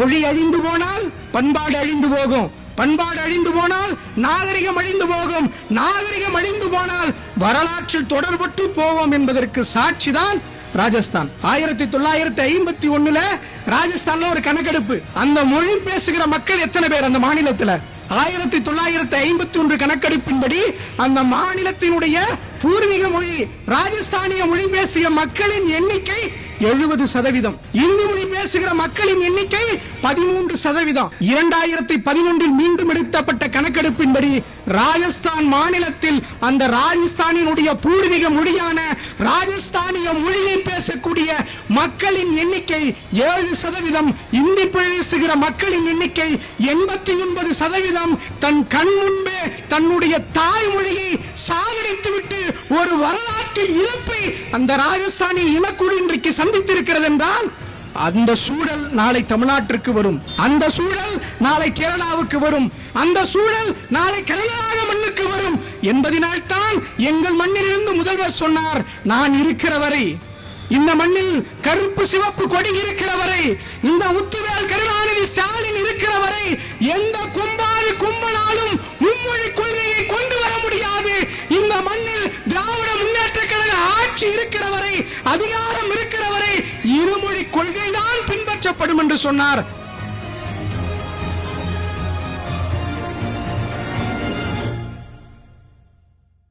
மொழி அழிந்து போனால் பண்பாடு அழிந்து போகும். பண்பாடு அழிந்து போனால் நாகரிகம் அழிந்து போகும். நாகரிகம் அழிந்து போனால் வரலாற்றில் தொடர்பட்டு போவோம் என்பதற்கு சாட்சிதான் ராஜஸ்தான். ஆயிரத்தி தொள்ளாயிரத்தி ஐம்பத்தி ஒண்ணுல ராஜஸ்தான்ல ஒரு கணக்கெடுப்பு. அந்த மொழி பேசுகிற மக்கள் எத்தனை பேர் அந்த மாநிலத்துல? ஆயிரத்தி தொள்ளாயிரத்தி ஐம்பத்தி ஒன்று கணக்கெடுப்பின்படி அந்த மாநிலத்தினுடைய பூர்வீக மொழி ராஜஸ்தானிய மொழி பேசிய மக்களின் எண்ணிக்கை எழுபது சதவீதம். இந்து மொழி பேசுகிற மக்களின் எண்ணிக்கை பதிமூன்று சதவீதம். இரண்டாயிரத்தி பதினொன்றில் மீண்டும் எடுத்தப்பட்ட கணக்கெடுப்பின்படி ராஜஸ்தான் மாநிலத்தில் அந்த ராஜஸ்தானினுடைய பூர்வீக மொழியான ராஜஸ்தானிய மொழியை பேசக்கூடிய மக்களின் எண்ணிக்கை ஏழு சதவீதம். இந்தி பேசுகிற மக்களின் எண்ணிக்கை எண்பத்தி ஒன்பது சதவீதம். தன் கண் முன்பே தன்னுடைய தாய்மொழியை சாகடித்துவிட்டு ஒரு வரலாற்று இழப்பை அந்த ராஜஸ்தானி இனக்குழு இன்றைக்கு சந்தித்திருக்கிறது என்றால் அந்த சூழல் நாளை தமிழ்நாட்டிற்கு வரும். அந்த சூழல் நாளை கேரளாவுக்கு வரும். அந்த சூழல் நாளை கர்நாடக மண்ணுக்கு வரும். என்பதனால் தான் எங்கள் மண்ணிலிருந்து முதல்வர் சொன்னார் நான் இருக்கிற வரை இந்த மண்ணில் கருப்பு சிவப்பு கொடி இருக்கிற வரை இந்த முத்துவேல் கருணாநிதி ஸ்டாலின் இருக்கிற வரை எந்த கும்பால் கும்பனாலும் மும்மொழி கொள்கையை கொண்டு வர முடியாது. இந்த மண்ணில் திராவிட முன்னேற்ற கழக ஆட்சி இருக்கிற வரை அதிகாரம் இருக்கிற வரை கொள்கைதான் பின்பற்றப்படும் என்று சொன்னார்.